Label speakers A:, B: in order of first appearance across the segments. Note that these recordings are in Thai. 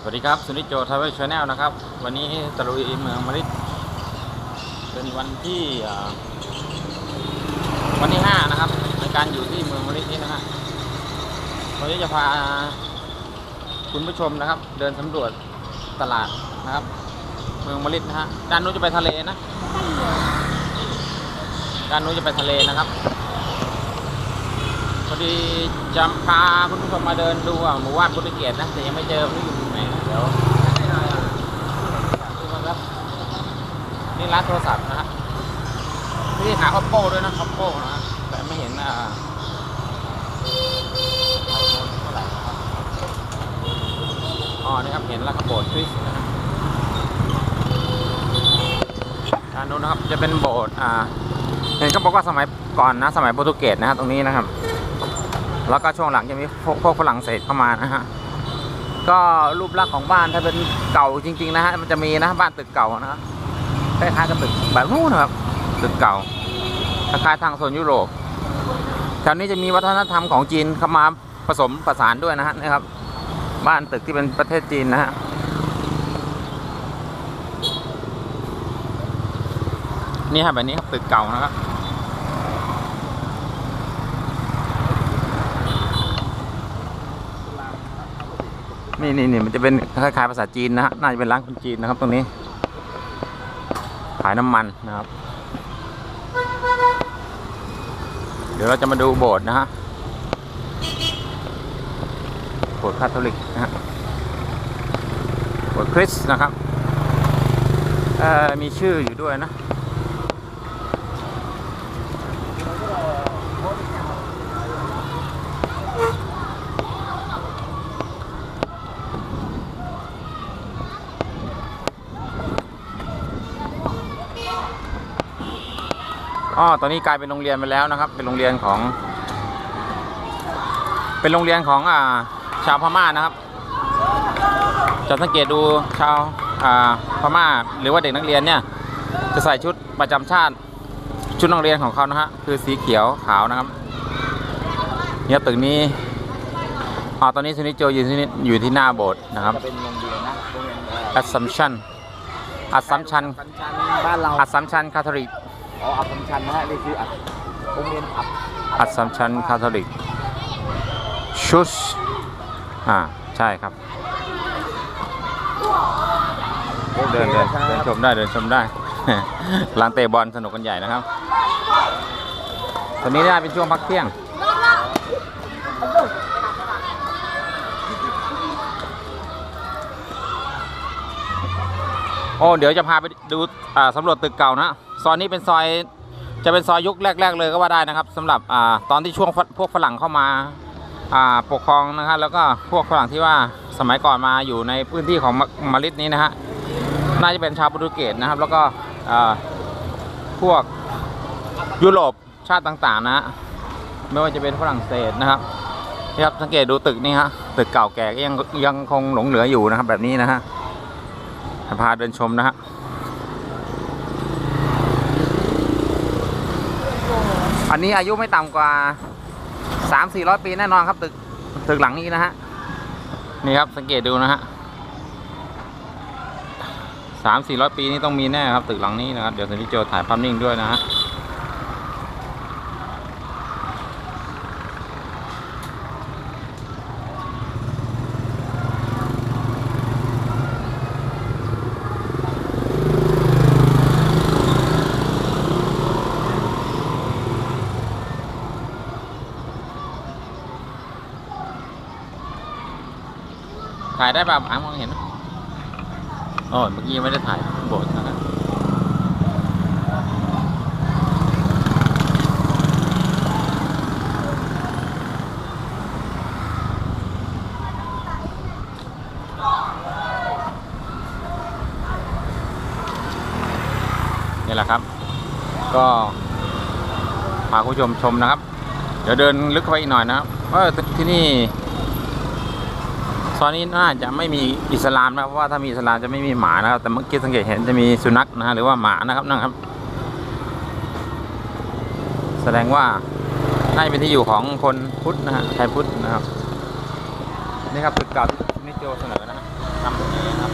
A: สวัสดีครับสุนิจโจทาวเวลชาแนลนะครับ วันนี้ตะลุยเมืองมะริดเป็นวันที่อ่าวันที่ 5 นะครับ ในการอยู่ที่เมืองมะริดนี้นะฮะวันนี้จะพาคุณผู้ชมนะครับ เดินสำรวจตลาดนะครับ เมืองมะริดนะฮะด้านนู้นจะไปทะเลนะด้านนู้นจะไปทะเลนะครับ พอดีจะพาคุณผู้ชมมาเดินดูอะหมู่บ้านพุทธเกียรตินะ แต่ยังไม่เจอไม่รู้อยู่ตรงไหนนะเดี๋ยวดูมาครับนี่ร้านโทรศัพท์นะฮะนี่หา oppo ด้วยนะ oppo นะฮะแต่ไม่เห็นอ่าอ๋อนี่ครับเห็นแล้วครับโบสถ์คริสต์นะฮะด้านนู้นนะครับจะเป็นโบสถ์อ่าเห็นก็บอกว่าสมัยก่อนนะ สมัยโปรตุเกสนะฮะตรงนี้นะครับ แล้วก็ช่วงหลังจะมีพวกฝรั่งเศสเข้ามานะฮะก็รูปลักษณ์ของบ้านถ้าเป็นเก่าจริง ๆ นะฮะมันจะมีนะบ้านตึกเก่านะฮะคล้ายๆกับตึกแบบนู้นนะครับตึกเก่าคล้ายๆทางโซนยุโรปแถวนี้จะมีวัฒนธรรมของจีนเข้ามาผสมประสานด้วยนะฮะนะครับ บ้านตึกที่เป็นประเทศจีนนะฮะนี่ฮะแบบนี้ครับตึกเก่านะครับ นี่นี่นี่มันจะเป็นคล้ายๆภาษาจีนนะฮะน่าจะเป็นร้านคนจีนนะครับ ตรงนี้ ขายน้ำมันนะครับ เดี๋ยวเราจะมาดูโบสถ์นะฮะโบสถ์คาทอลิกนะฮะโบสถ์คริสต์นะครับมีชื่ออยู่ด้วยนะ อ๋อตอนนี้กลายเป็นโรงเรียนไปแล้วนะครับ เป็นโรงเรียนของ เป็นโรงเรียนของอ่าชาวพม่านะครับ จะสังเกตดูชาวอ่าพม่าหรือว่าเด็กนักเรียนเนี่ย จะใส่ชุดประจำชาติ ชุดนักเรียนของเขานะฮะคือสีเขียวขาวนะครับ เนี่ยตึกนี้อ๋อตอนนี้ซุนิโจอยู่ที่นี่อยู่ที่หน้าโบสถ์นะครับ
B: จะเป็นโรงเรียนนะโรงเรียนเอ่อ
A: Assumption Assumption
B: สัญชันบ้านเรา
A: Assumption Catholic
B: อ๋ ออับสัญชันนะฮะนี่คืออับโรงเรียนอับ
A: Assumption Catholic Church อ่าใช่ครับเดินเดินเดินชมได้เดินชมได้ หลังเตะบอลสนุกกันใหญ่นะครับ ตอนนี้ได้เป็นช่วงพักเที่ยง โอ้ เดี๋ยวจะพาไปดูอ่าสำรวจตึกเก่านะ ซอยนี้เป็นซอยจะเป็นซอยยุคแรก ๆ เลยก็ว่าได้นะครับสำหรับอ่าตอนที่ช่วงพวกฝรั่งเข้ามาอ่าปกครองนะครับ แล้วก็พวกฝรั่งที่ว่าสมัยก่อนมาอยู่ในพื้นที่ของมาริดนี้นะฮะน่าจะเป็นชาวโปรตุเกสนะครับ แล้วก็อ่าพวกยุโรปชาติต่างๆ นะฮะไม่ว่าจะเป็นฝรั่งเศสนะครับนี่ครับสังเกตดูตึกนี่ฮะตึกเก่าแก่ก็ยังยังคงหลงเหลืออยู่นะครับ แบบนี้นะฮะพาเดินชมนะฮะ อันนี้อายุไม่ต่ำกว่าสามสี่ร้อยปีแน่นอนครับตึกตึกหลังนี้นะฮะนี่ครับสังเกตดูนะฮะสามสี่ร้อยปีนี่ต้องมีแน่ครับตึกหลังนี้นะครับ เดี๋ยวสันติโจถ่ายภาพนิ่งด้วยนะฮะ ถ่ายได้แบบอ่ามองเห็นไหมโอ้ยเมื่อกี้ไม่ได้ถ่ายโบสถ์นะครับนี่แหละครับ ก็พาคุณผู้ชมชมนะครับ เดี๋ยวเดินลึกเข้าไปอีกหน่อยนะครับเออที่นี่ ซอยนี้น่าจะไม่มีอิสลามนะเพราะว่าถ้ามีอิสลามจะไม่มีหมานะครับ แต่เมื่อกี้สังเกตเห็นจะมีสุนัขนะฮะหรือว่าหมานะครับนั่งครับ แสดงว่าน่าจะเป็นที่อยู่ของคนพุทธนะฮะไทยพุทธนะครับ นี่ครับตึกเก่าที่นิโจเสนอนะฮะทำตรงนี้นะครับ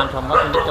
A: ามชมวัดคุณโจ